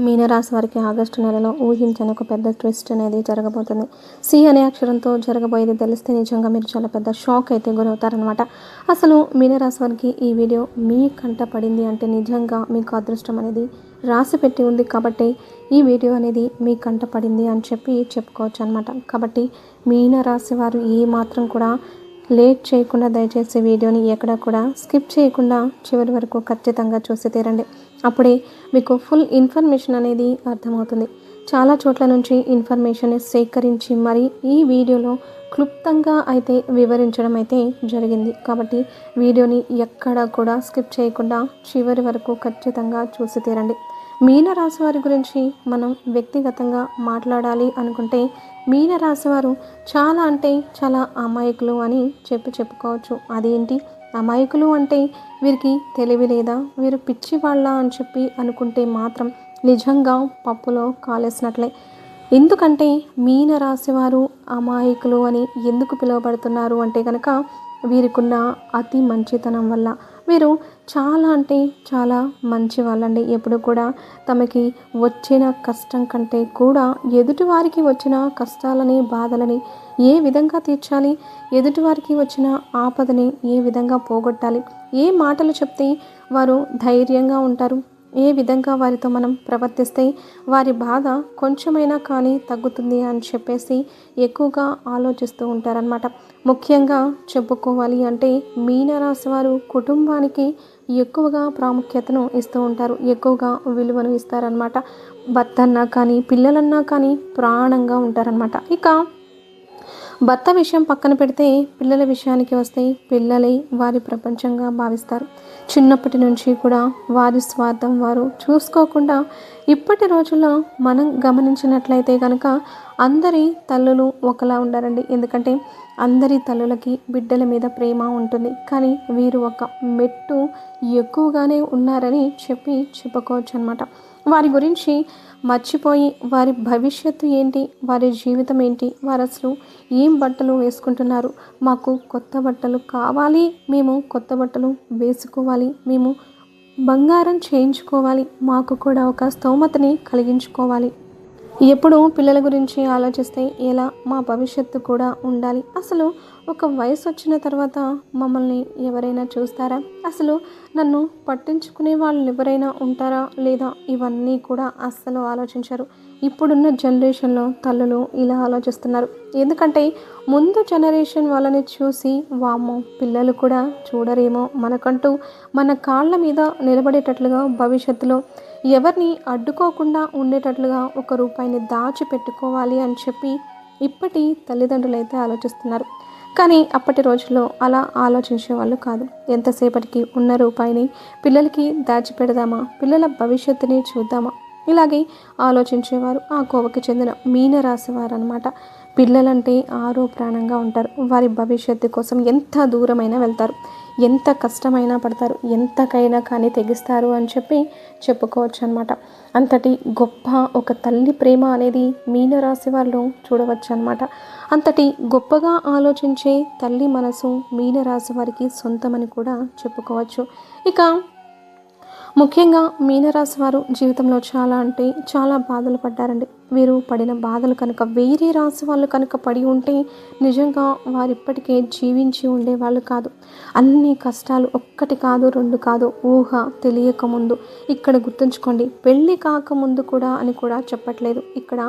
మీనరాశి వారికి ఆగస్టు నెలలో ఊహించని ఒక పెద్ద ట్విస్ట్ అనేది జరగబోతుంది. సి అనే అక్షరంతో జరగబోయేది తెలిస్తే నిజంగా మీరు చాలా పెద్ద షాక్ అయితే గురవుతారనమాట అసలు మీనరాశి వారికి ఈ వీడియో మీ కంట పడింది అంటే నిజంగా మీకు అదృష్టం అనేది రాసి పెట్టి ఉంది కాబట్టి ఈ వీడియో అనేది మీ కంట పడింది అని చెప్పి చెప్పుకోవచ్చు అనమాట కాబట్టి మీనరాశి వారు ఏ మాత్రం కూడా లేట్ చేయకుండా దయచేసి వీడియోని ఎక్కడ కూడా స్కిప్ చేయకుండా చివరి వరకు ఖచ్చితంగా చూసి తీరండి. అప్పుడే మీకు ఫుల్ ఇన్ఫర్మేషన్ అనేది అర్థమవుతుంది. చాలా చోట్ల నుంచి ఇన్ఫర్మేషన్ సేకరించి మరి ఈ వీడియోలో క్లుప్తంగా అయితే వివరించడం అయితే జరిగింది. కాబట్టి వీడియోని ఎక్కడ కూడా స్కిప్ చేయకుండా చివరి వరకు ఖచ్చితంగా చూసి తీరండి. మీనరాశి వారి గురించి మనం వ్యక్తిగతంగా మాట్లాడాలి అనుకుంటే మీనరాశివారు చాలా అంటే చాలా అమాయకులు అని చెప్పి చెప్పుకోవచ్చు. అదేంటి? అమాయకులు అంటే వీరికి తెలివి లేదా? వీరు పిచ్చి వాళ్ళ అని చెప్పి అనుకుంటే మాత్రం నిజంగా పప్పులో కాలేసినట్లే. ఎందుకంటే మీన రాశివారు అమాయకులు అని ఎందుకు పిలువబడుతున్నారు అంటే కనుక వీరికున్న అతి మంచితనం వల్ల. వీరు చాలా అంటే చాలా మంచి వాళ్ళండి ఎప్పుడు కూడా తమకి వచ్చిన కష్టం కంటే కూడా ఎదుటివారికి వచ్చిన కష్టాలని బాధలని ఏ విధంగా తీర్చాలి? ఎదుటివారికి వచ్చిన ఆపదని ఏ విధంగా పోగొట్టాలి? ఏ మాటలు చెప్తే వారు ధైర్యంగా ఉంటారు? ఏ విధంగా వారితో మనం ప్రవర్తిస్తే వారి బాధ కొంచెమైనా కానీ తగ్గుతుంది అని చెప్పేసి ఎక్కువగా ఆలోచిస్తూ ఉంటారనమాట ముఖ్యంగా చెప్పుకోవాలి అంటే మీనరాశి వారు కుటుంబానికి ఎక్కువగా ప్రాముఖ్యతను ఇస్తూ ఉంటారు. ఎక్కువగా విలువను ఇస్తారనమాట భర్త అన్నా కానీ పిల్లలన్నా కానీ ప్రాణంగా ఉంటారనమాట ఇక భర్త విషయం పక్కన పెడితే పిల్లల విషయానికి వస్తే పిల్లలే వారి ప్రపంచంగా భావిస్తారు. చిన్నప్పటి నుంచి కూడా వారి స్వార్థం వారు చూసుకోకుండా ఇప్పటి రోజుల్లో మనం గమనించినట్లయితే కనుక అందరి తల్లులు ఒకలా ఉండారండి. ఎందుకంటే అందరి తల్లులకి బిడ్డల మీద ప్రేమ ఉంటుంది. కానీ వీరు ఒక మెట్టు ఎక్కువగానే ఉన్నారని చెప్పి చెప్పుకోవచ్చు అనమాట వారి గురించి మర్చిపోయి వారి భవిష్యత్తు ఏంటి వారి జీవితం ఏంటి వారు అసలు ఏం బట్టలు వేసుకుంటున్నారు మాకు కొత్త బట్టలు కావాలి మేము కొత్త బట్టలు వేసుకోవాలి మేము బంగారం చేయించుకోవాలి మాకు కూడా ఒక స్తోమతని కలిగించుకోవాలి. ఎప్పుడు పిల్లల గురించి ఆలోచిస్తే ఎలా మా భవిష్యత్తు కూడా ఉండాలి? అసలు ఒక వయసు వచ్చిన తర్వాత మమ్మల్ని ఎవరైనా చూస్తారా? అసలు నన్ను పట్టించుకునే వాళ్ళు ఎవరైనా ఉంటారా? లేదా ఇవన్నీ కూడా అస్సలు ఆలోచించరు. ఇప్పుడున్న జనరేషన్లో తల్లులు ఇలా ఆలోచిస్తున్నారు. ఎందుకంటే ముందు జనరేషన్ వాళ్ళని చూసి వామో పిల్లలు కూడా చూడరేమో మనకంటూ మన కాళ్ళ మీద నిలబడేటట్లుగా భవిష్యత్తులో ఎవరిని అడ్డుకోకుండా ఉండేటట్లుగా ఒక రూపాయిని దాచి పెట్టుకోవాలి అని చెప్పి ఇప్పటి తల్లిదండ్రులు అయితే ఆలోచిస్తున్నారు. కానీ అప్పటి రోజుల్లో అలా ఆలోచించే వాళ్ళు కాదు. ఎంతసేపటికి ఉన్న రూపాయిని పిల్లలకి దాచిపెడదామా? పిల్లల భవిష్యత్తుని చూద్దామా? ఇలాగే ఆలోచించేవారు ఆ కోవకి చెందిన మీనరాశి వారు అనమాట పిల్లలంటే ఆరో ప్రాణంగా ఉంటారు. వారి భవిష్యత్తు కోసం ఎంత దూరమైనా వెళ్తారు. ఎంత కష్టమైనా పడతారు. ఎంతకైనా కానీ తెగిస్తారు అని చెప్పి చెప్పుకోవచ్చు అనమాట అంతటి గొప్ప ఒక తల్లి ప్రేమ అనేది మీనరాశి వాళ్ళు చూడవచ్చు అనమాట అంతటి గొప్పగా ఆలోచించే తల్లి మనసు మీనరాశి వారికి సొంతమని కూడా చెప్పుకోవచ్చు. ఇక ముఖ్యంగా మీనరాశి వారు జీవితంలో చాలా అంటే చాలా బాధలు పడ్డారండి. వీరు పడిన బాధలు కనుక వేరే రాశి వాళ్ళు కనుక పడి ఉంటే నిజంగా వారు ఇప్పటికే జీవించి ఉండేవాళ్ళు కాదు. అన్ని కష్టాలు ఒక్కటి కాదు రెండు కాదు ఊహ తెలియక ముందు. ఇక్కడ గుర్తుంచుకోండి పెళ్ళి కాకముందు కూడా అని కూడా చెప్పట్లేదు. ఇక్కడ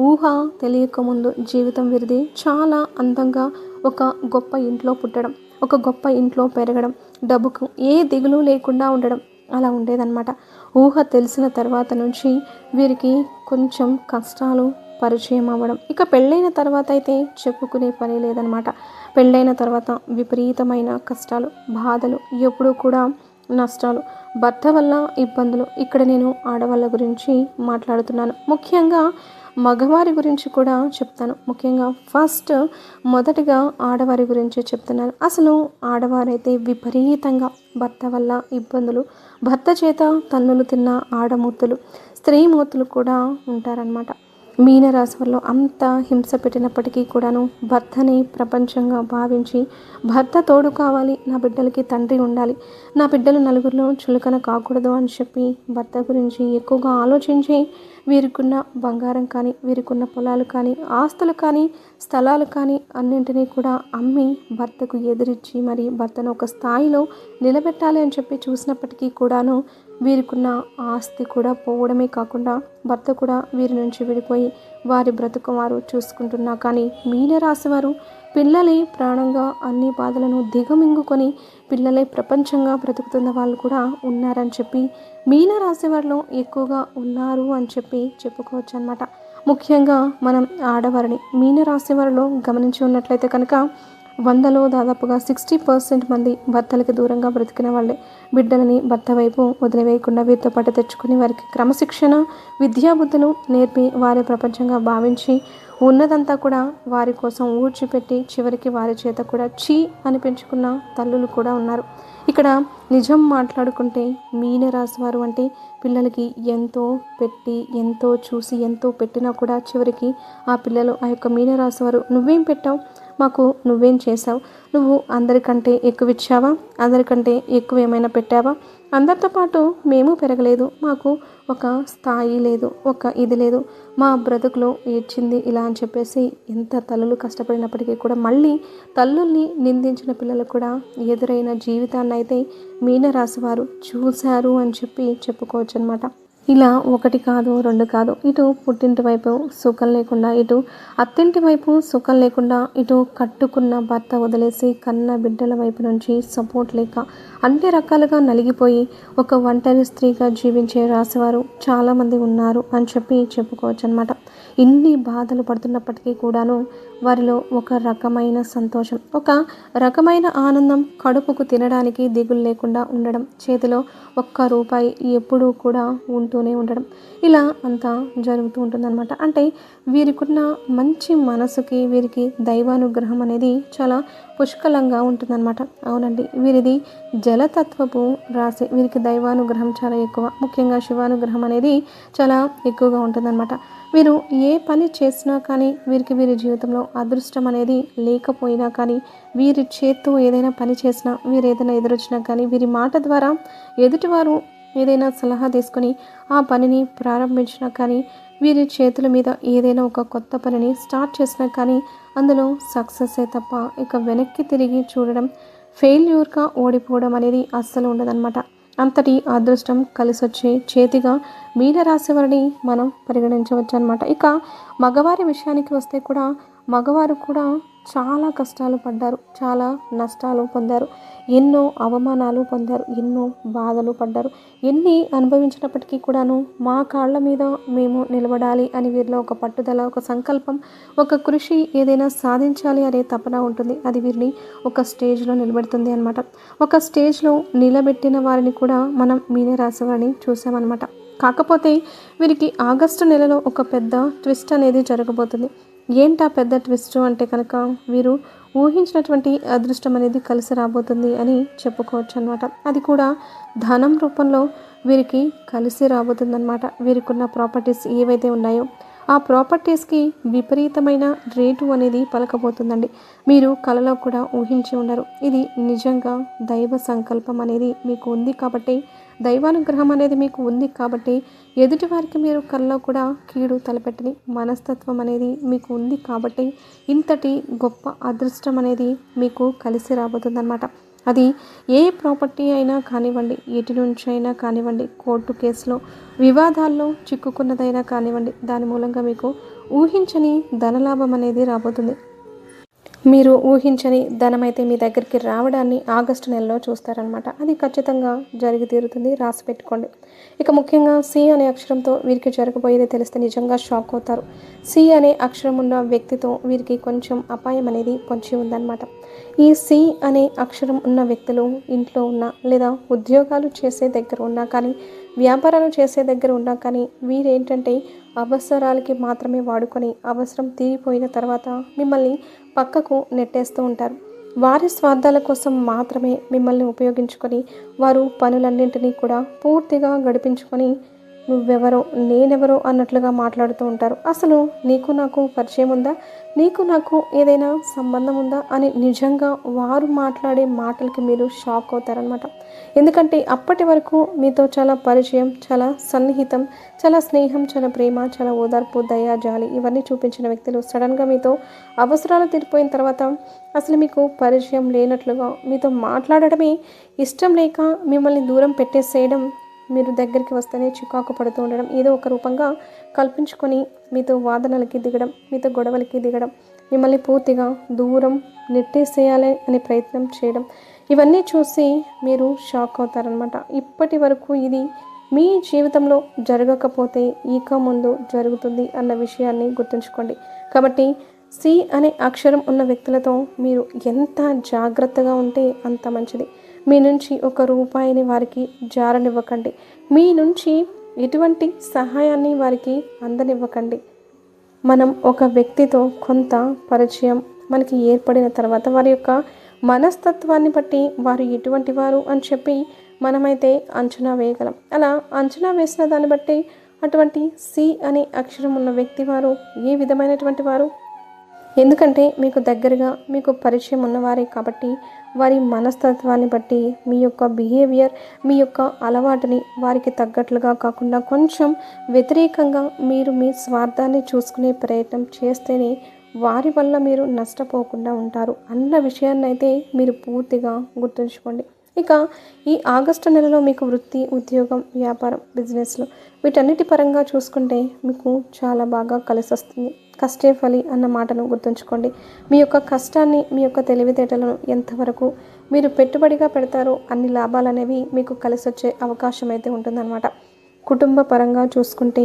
ఊహ తెలియక ముందు జీవితం వీరిది చాలా అందంగా ఒక గొప్ప ఇంట్లో పుట్టడం ఒక గొప్ప ఇంట్లో పెరగడం డబ్బుకు ఏ దిగులు లేకుండా ఉండడం అలా ఉండేదన్నమాట. ఊహ తెలిసిన తర్వాత నుంచి వీరికి కొంచెం కష్టాలు పరిచయం అవ్వడం. ఇక పెళ్ళైన తర్వాత అయితే చెప్పుకునే పని లేదనమాట పెళ్ళైన తర్వాత విపరీతమైన కష్టాలు బాధలు ఎప్పుడూ కూడా నష్టాలు భర్త వల్ల ఇబ్బందులు. ఇక్కడ నేను ఆడవాళ్ళ గురించి మాట్లాడుతున్నాను. ముఖ్యంగా మగవారి గురించి కూడా చెప్తాను. ముఖ్యంగా ఫస్ట్ మొదటిగా ఆడవారి గురించి చెప్తున్నాను. అసలు ఆడవారైతే విపరీతంగా భర్త వల్ల ఇబ్బందులు భర్త చేత తన్నులు తిన్న ఆడమూర్తులు స్త్రీమూర్తులు కూడా ఉంటారనమాట మీనరాశుల్లో అంత హింస పెట్టినప్పటికీ కూడాను భర్తని ప్రపంచంగా భావించి భర్త తోడు కావాలి నా బిడ్డలకి తండ్రి ఉండాలి నా బిడ్డలు నలుగురిలో చులకన కాకూడదు అని చెప్పి భర్త గురించి ఎక్కువగా ఆలోచించి వీరికున్న బంగారం కానీ వీరికున్న పొలాలు కానీ ఆస్తులు కానీ స్థలాలు కానీ అన్నింటినీ కూడా అమ్మి భర్తకు ఎదిరించి మరి భర్తను ఒక స్థాయిలో నిలబెట్టాలి అని చెప్పి చూసినప్పటికీ కూడాను వీరికున్న ఆస్తి కూడా పోవడమే కాకుండా భర్త కూడా వీరి నుంచి విడిపోయి వారి బ్రతుకు వారు చూసుకుంటున్నా. కానీ మీనరాశి వారు పిల్లలే ప్రాణంగా అన్ని బాధలను దిగమింగుకొని పిల్లలే ప్రపంచంగా బ్రతుకుతున్న వాళ్ళు కూడా ఉన్నారని చెప్పి మీనరాశి వారిలో ఎక్కువగా ఉన్నారు అని చెప్పి చెప్పుకోవచ్చు అనమాట ముఖ్యంగా మనం ఆడవారిని మీనరాశి వారిలో గమనించి ఉన్నట్లయితే కనుక వందలో దాదాపుగా సిక్స్టీ పర్సెంట్ మంది భర్తలకి దూరంగా బ్రతికిన వాళ్ళే. బిడ్డలని భర్త వైపు వదిలివేయకుండా వీరితో పాటు తెచ్చుకుని వారికి క్రమశిక్షణ విద్యాబుద్ధులు నేర్పి వారి ప్రపంచంగా భావించి ఉన్నదంతా కూడా వారి కోసం ఊడ్చిపెట్టి చివరికి వారి చేత కూడా చీ అనిపించుకున్న తల్లులు కూడా ఉన్నారు. ఇక్కడ నిజం మాట్లాడుకుంటే మీనరాశి వారు అంటే పిల్లలకి ఎంతో పెట్టి ఎంతో చూసి ఎంతో పెట్టినా కూడా చివరికి ఆ పిల్లలు ఆ యొక్క మీనరాశి వారు నువ్వేం పెట్టావు? మాకు నువ్వేం చేసావు నువ్వు అందరికంటే ఎక్కువ ఇచ్చావా అందరికంటే ఎక్కువ ఏమైనా పెట్టావా? అందరితో పాటు మేము పెరగలేదు. మాకు ఒక స్థాయి లేదు ఒక ఇది లేదు. మా బ్రతుకులో ఏడ్చింది ఇలా అని చెప్పేసి ఎంత తల్లులు కష్టపడినప్పటికీ కూడా మళ్ళీ తల్లుల్ని నిందించిన పిల్లలు కూడా ఎదురైన జీవితాన్ని అయితే మీనరాశి వారు చూశారు అని చెప్పి చెప్పుకోవచ్చు అనమాట ఇలా ఒకటి కాదు రెండు కాదు ఇటు పుట్టింటి వైపు సుఖం లేకుండా ఇటు అత్తింటి వైపు సుఖం లేకుండా ఇటు కట్టుకున్న భర్త వదిలేసి కన్న బిడ్డల వైపు నుంచి సపోర్ట్ లేక అన్ని రకాలుగా నలిగిపోయి ఒక ఒంటరి స్త్రీగా జీవించే రాసేవారు చాలామంది ఉన్నారు అని చెప్పి చెప్పుకోవచ్చు అనమాట ఇన్ని బాధలు పడుతున్నప్పటికీ కూడాను వారిలో ఒక రకమైన సంతోషం ఒక రకమైన ఆనందం కడుపుకు తినడానికి దిగులు లేకుండా ఉండడం చేతిలో ఒక్క రూపాయి ఎప్పుడూ కూడా ఉంటూనే ఉండడం. ఇలా అంతా జరుగుతూ ఉంటుందన్నమాట. అంటే వీరికున్న మంచి మనసుకి వీరికి దైవానుగ్రహం అనేది చాలా పుష్కలంగా ఉంటుందన్నమాట. అవునండి వీరిది జలతత్వపు రాశి. వీరికి దైవానుగ్రహం చాలా ఎక్కువ. ముఖ్యంగా శివానుగ్రహం అనేది చాలా ఎక్కువగా ఉంటుందన్నమాట. వీరు ఏ పని చేసినా కానీ వీరికి వీరి జీవితంలో అదృష్టం అనేది లేకపోయినా కానీ వీరి చేత్తో ఏదైనా పని చేసినా వీరు ఏదైనా ఎదురొచ్చినా కానీ వీరి మాట ద్వారా ఎదుటివారు ఏదైనా సలహా తీసుకొని ఆ పనిని ప్రారంభించినా కానీ వీరి చేతుల మీద ఏదైనా ఒక కొత్త పనిని స్టార్ట్ చేసినా కానీ అందులో సక్సెస్ తప్ప ఇక వెనక్కి తిరిగి చూడడం ఫెయిల్యూర్గా ఓడిపోవడం అనేది అస్సలు ఉండదన్నమాట. అంతటి అదృష్టం కలిసి వచ్చే చేతిగా మీనరాశివారిని మనం పరిగణించవచ్చు అనమాట ఇక మగవారి విషయానికి వస్తే కూడా మగవారు కూడా చాలా కష్టాలు పడ్డారు. చాలా నష్టాలు పొందారు. ఎన్నో అవమానాలు పొందారు. ఎన్నో బాధలు పడ్డారు. ఎన్ని అనుభవించినప్పటికీ కూడాను మా కాళ్ళ మీద మేము నిలబడాలి అని వీరిలో ఒక పట్టుదల ఒక సంకల్పం ఒక కృషి ఏదైనా సాధించాలి అనే తపన ఉంటుంది. అది వీరిని ఒక స్టేజ్లో నిలబెడుతుంది అనమాట ఒక స్టేజ్లో నిలబెట్టిన వారిని కూడా మనం మీనే రాసేవారిని చూసామన్నమాట. కాకపోతే వీరికి ఆగస్టు నెలలో ఒక పెద్ద ట్విస్ట్ అనేది జరగబోతుంది. ఏంటా పెద్ద ట్విస్ట్ అంటే కనుక వీరు ఊహించినటువంటి అదృష్టం అనేది కలిసి రాబోతుంది అని చెప్పుకోవచ్చు అనమాట అది కూడా ధనం రూపంలో వీరికి కలిసి రాబోతుందన్నమాట. వీరికున్న ప్రాపర్టీస్ ఏవైతే ఉన్నాయో ఆ ప్రాపర్టీస్కి విపరీతమైన రేటు అనేది పలకబోతుందండి. మీరు కలలో కూడా ఊహించి ఉండరు. ఇది నిజంగా దైవ సంకల్పం అనేది మీకు ఉంది కాబట్టి దైవానుగ్రహం అనేది మీకు ఉంది కాబట్టి ఎదుటి వారికి మీరు కల్లో కూడా కీడు తలపెట్టని మనస్తత్వం అనేది మీకు ఉంది కాబట్టి ఇంతటి గొప్ప అదృష్టం అనేది మీకు కలిసి రాబోతుందన్నమాట. అది ఏ ప్రాపర్టీ అయినా కానివ్వండి ఎటు నుంచి అయినా కానివ్వండి కోర్టు కేసులో వివాదాల్లో చిక్కుకున్నదైనా కానివ్వండి దాని మూలంగా మీకు ఊహించని ధనలాభం అనేది రాబోతుంది. మీరు ఊహించని ధనమైతే మీ దగ్గరికి రావడాన్ని ఆగస్టు నెలలో చూస్తారనమాట అది ఖచ్చితంగా జరిగి తీరుతుంది. రాసి పెట్టుకోండి. ఇక ముఖ్యంగా సి అనే అక్షరంతో వీరికి జరగబోయేది తెలిస్తే నిజంగా షాక్ అవుతారు. సి అనే అక్షరం ఉన్న వ్యక్తితో వీరికి కొంచెం అపాయం అనేది పొంచి ఉందన్నమాట. ఈ సి అనే అక్షరం ఉన్న వ్యక్తులు ఇంట్లో ఉన్న లేదా ఉద్యోగాలు చేసే దగ్గర ఉన్నా కానీ వ్యాపారాలు చేసే దగ్గర ఉన్నా కానీ వీరేంటంటే అవసరాలకి మాత్రమే వాడుకొని అవసరం తీరిపోయిన తర్వాత మిమ్మల్ని పక్కకు నెట్టేస్తూ ఉంటారు. వారి స్వార్థాల కోసం మాత్రమే మిమ్మల్ని ఉపయోగించుకొని వారు పనులన్నింటినీ కూడా పూర్తిగా గడిపించుకొని నువ్వెవరో నేనెవరో అన్నట్లుగా మాట్లాడుతూ ఉంటారు. అసలు నీకు నాకు పరిచయం ఉందా? నీకు నాకు ఏదైనా సంబంధం ఉందా? అని నిజంగా వారు మాట్లాడే మాటలకి మీరు షాక్ అవుతారనమాట ఎందుకంటే అప్పటి వరకు మీతో చాలా పరిచయం చాలా సన్నిహితం చాలా స్నేహం చాలా ప్రేమ చాలా ఓదార్పు దయ జాలి ఇవన్నీ చూపించిన వ్యక్తులు సడన్గా మీతో అవసరాలు తీరిపోయిన తర్వాత అసలు మీకు పరిచయం లేనట్లుగా మీతో మాట్లాడటమే ఇష్టం లేక మిమ్మల్ని దూరం పెట్టేసేయడం మీరు దగ్గరికి వస్తేనే చికాకు పడుతూ ఉండడం ఏదో ఒక రూపంగా కల్పించుకొని మీతో వాదనలకి దిగడం మీతో గొడవలకి దిగడం మిమ్మల్ని పూర్తిగా దూరం నెట్టేసేయాలి అనే ప్రయత్నం చేయడం. ఇవన్నీ చూసి మీరు షాక్ అవుతారనమాట ఇప్పటి వరకు ఇది మీ జీవితంలో జరగకపోతే ఇక ముందు జరుగుతుంది అన్న విషయాన్ని గుర్తుంచుకోండి. కాబట్టి సి అనే అక్షరం ఉన్న వ్యక్తులతో మీరు ఎంత జాగ్రత్తగా ఉంటే అంత మంచిది. మీ నుంచి ఒక రూపాయిని వారికి జారనివ్వకండి. మీ నుంచి ఎటువంటి సహాయాన్ని వారికి అందనివ్వకండి. మనం ఒక వ్యక్తితో కొంత పరిచయం మనకి ఏర్పడిన తర్వాత వారి యొక్క మనస్తత్వాన్ని బట్టి వారు ఎటువంటి వారు అని చెప్పి మనమైతే అంచనా వేయగలం. అలా అంచనా వేసిన దాన్ని బట్టి అటువంటి సి అనే అక్షరం ఉన్న వ్యక్తి వారు ఏ విధమైనటువంటి వారు? ఎందుకంటే మీకు దగ్గరగా మీకు పరిచయం ఉన్నవారే కాబట్టి వారి మనస్తత్వాన్ని బట్టి మీ యొక్క బిహేవియర్ మీ యొక్క అలవాటుని వారికి తగ్గట్లుగా కాకుండా కొంచెం వ్యతిరేకంగా మీరు మీ స్వార్థాన్ని చూసుకునే ప్రయత్నం చేస్తేనే వారి వల్ల మీరు నష్టపోకుండా ఉంటారు అన్న విషయాన్నైతే మీరు పూర్తిగా గుర్తుంచుకోండి. ఇక ఈ ఆగస్టు నెలలో మీకు వృత్తి ఉద్యోగం వ్యాపారం బిజినెస్లు వీటన్నిటి పరంగా చూసుకుంటే మీకు చాలా బాగా కలిసి వస్తుంది కష్టే ఫలి అన్న మాటను గుర్తుంచుకోండి. మీ యొక్క కష్టాన్ని మీ యొక్క తెలివితేటలను ఎంతవరకు మీరు పెట్టుబడిగా పెడతారో అన్ని లాభాలు అనేవి మీకు కలిసి వచ్చే అవకాశం అయితే ఉంటుందన్నమాట. కుటుంబ పరంగా చూసుకుంటే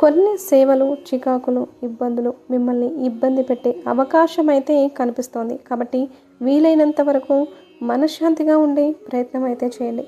కొన్ని సేవలు చికాకులు ఇబ్బందులు మిమ్మల్ని ఇబ్బంది పెట్టే అవకాశం అయితే కనిపిస్తోంది. కాబట్టి వీలైనంత వరకు మనశ్శాంతిగా ఉండే ప్రయత్నం అయితే చేయండి.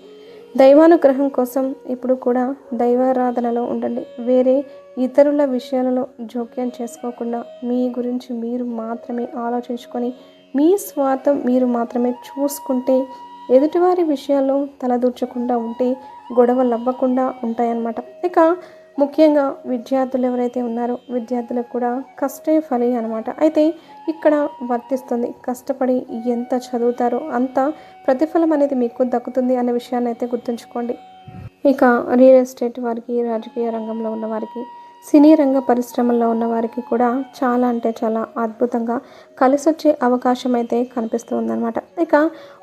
దైవానుగ్రహం కోసం ఇప్పుడు కూడా దైవారాధనలో ఉండండి. వేరే ఇతరుల విషయాలలో జోక్యం చేసుకోకుండా మీ గురించి మీరు మాత్రమే ఆలోచించుకొని మీ స్వార్థం మీరు మాత్రమే చూసుకుంటే ఎదుటివారి విషయాల్లో తలదూర్చకుండా ఉంటే గొడవలు అవ్వకుండా ఉంటాయన్నమాట. ఇక ముఖ్యంగా విద్యార్థులు ఎవరైతే ఉన్నారో విద్యార్థులకు కూడా కష్టే ఫలి అనమాట అయితే ఇక్కడ వర్తిస్తుంది కష్టపడి ఎంత చదువుతారో అంత ప్రతిఫలం అనేది మీకు దక్కుతుంది అనే విషయాన్ని అయితే గుర్తుంచుకోండి. ఇక రియల్ ఎస్టేట్ వారికి రాజకీయ రంగంలో ఉన్న వారికి సినీ రంగ పరిశ్రమల్లో ఉన్న వారికి కూడా చాలా అంటే చాలా అద్భుతంగా కలిసొచ్చే అవకాశం అయితే కనిపిస్తూ ఉందన్నమాట ఇక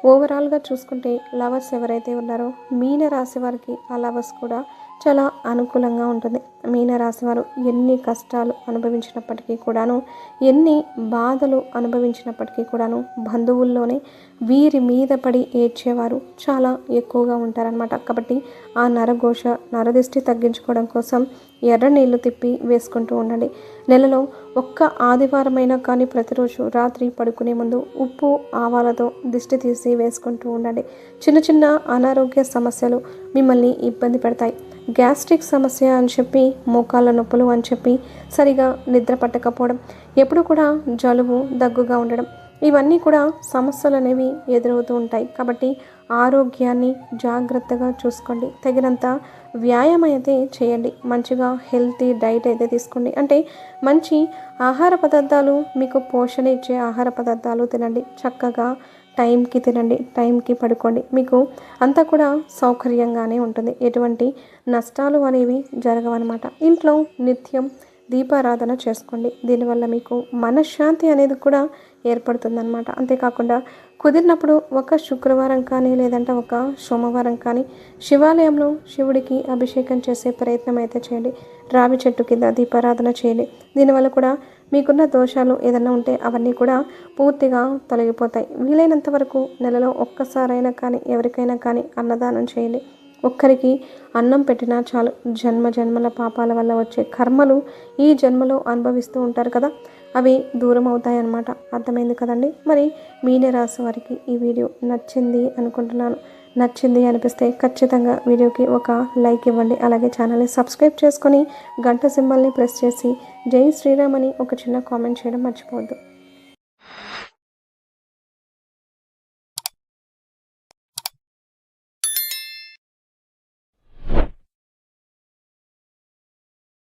ఓవరాల్గా చూసుకుంటే లవర్స్ ఎవరైతే ఉన్నారో మీన రాశి వారికి ఆ లవర్స్ కూడా చాలా అనుకూలంగా ఉంటుంది. మీనరాశి వారు ఎన్ని కష్టాలు అనుభవించినప్పటికీ కూడాను ఎన్ని బాధలు అనుభవించినప్పటికీ కూడాను బంధువుల్లోనే వీరి మీద పడి ఏడ్చేవారు చాలా ఎక్కువగా ఉంటారనమాట కాబట్టి ఆ నరఘోష నరదిష్టి తగ్గించుకోవడం కోసం ఎర్ర నీళ్ళు తిప్పి వేసుకుంటూ ఉండండి. నెలలో ఒక్క ఆదివారమైనా కానీ ప్రతిరోజు రాత్రి పడుకునే ముందు ఉప్పు ఆవాలతో దిష్టి తీసి వేసుకుంటూ ఉండండి. చిన్న చిన్న అనారోగ్య సమస్యలు మిమ్మల్ని ఇబ్బంది పెడతాయి. గ్యాస్ట్రిక్ సమస్య అని చెప్పి మోకాళ్ళ నొప్పులు అని చెప్పి సరిగా నిద్ర పట్టకపోవడం ఎప్పుడు కూడా జలుబు దగ్గుగా ఉండడం ఇవన్నీ కూడా సమస్యలు అనేవి ఎదురవుతూ ఉంటాయి. కాబట్టి ఆరోగ్యాన్ని జాగ్రత్తగా చూసుకోండి. తగినంత వ్యాయామం అయితే చేయండి. మంచిగా హెల్తీ డైట్ అయితే తీసుకోండి. అంటే మంచి ఆహార పదార్థాలు మీకు పోషణ ఇచ్చే ఆహార పదార్థాలు తినండి. చక్కగా టైంకి తినండి టైంకి పడుకోండి. మీకు అంతా కూడా సౌకర్యంగానే ఉంటుంది. ఎటువంటి నష్టాలు అనేవి జరగవన్నమాట. ఇంట్లో నిత్యం దీపారాధన చేసుకోండి. దీనివల్ల మీకు మనశ్శాంతి అనేది కూడా ఏర్పడుతుందన్నమాట. అంతేకాకుండా కుదిరినప్పుడు ఒక శుక్రవారం కానీ లేదంటే ఒక సోమవారం కానీ శివాలయంలో శివుడికి అభిషేకం చేసే ప్రయత్నం అయితే చేయండి. రావి చెట్టు కింద దీపారాధన చేయండి. దీనివల్ల కూడా మీకున్న దోషాలు ఏదైనా ఉంటే అవన్నీ కూడా పూర్తిగా తొలగిపోతాయి. వీలైనంత వరకు నెలలో ఒక్కసారైనా కానీ ఎవరికైనా కానీ అన్నదానం చేయండి. ఒక్కరికి అన్నం పెట్టినా చాలు. జన్మ జన్మల పాపాల వల్ల వచ్చే కర్మలు ఈ జన్మలో అనుభవిస్తూ ఉంటారు కదా అవి దూరం అవుతాయి అన్నమాట అర్థమైంది కదండి? మరి మీనే రాసి వారికి ఈ వీడియో నచ్చింది అనుకుంటున్నాను. నచ్చింది అనిపిస్తే ఖచ్చితంగా వీడియోకి ఒక లైక్ ఇవ్వండి. అలాగే ఛానల్ని సబ్స్క్రైబ్ చేసుకొని గంట సింబల్ని ప్రెస్ చేసి జై శ్రీరామ్ అని ఒక చిన్న కామెంట్ చేయడం మర్చిపోవద్దు.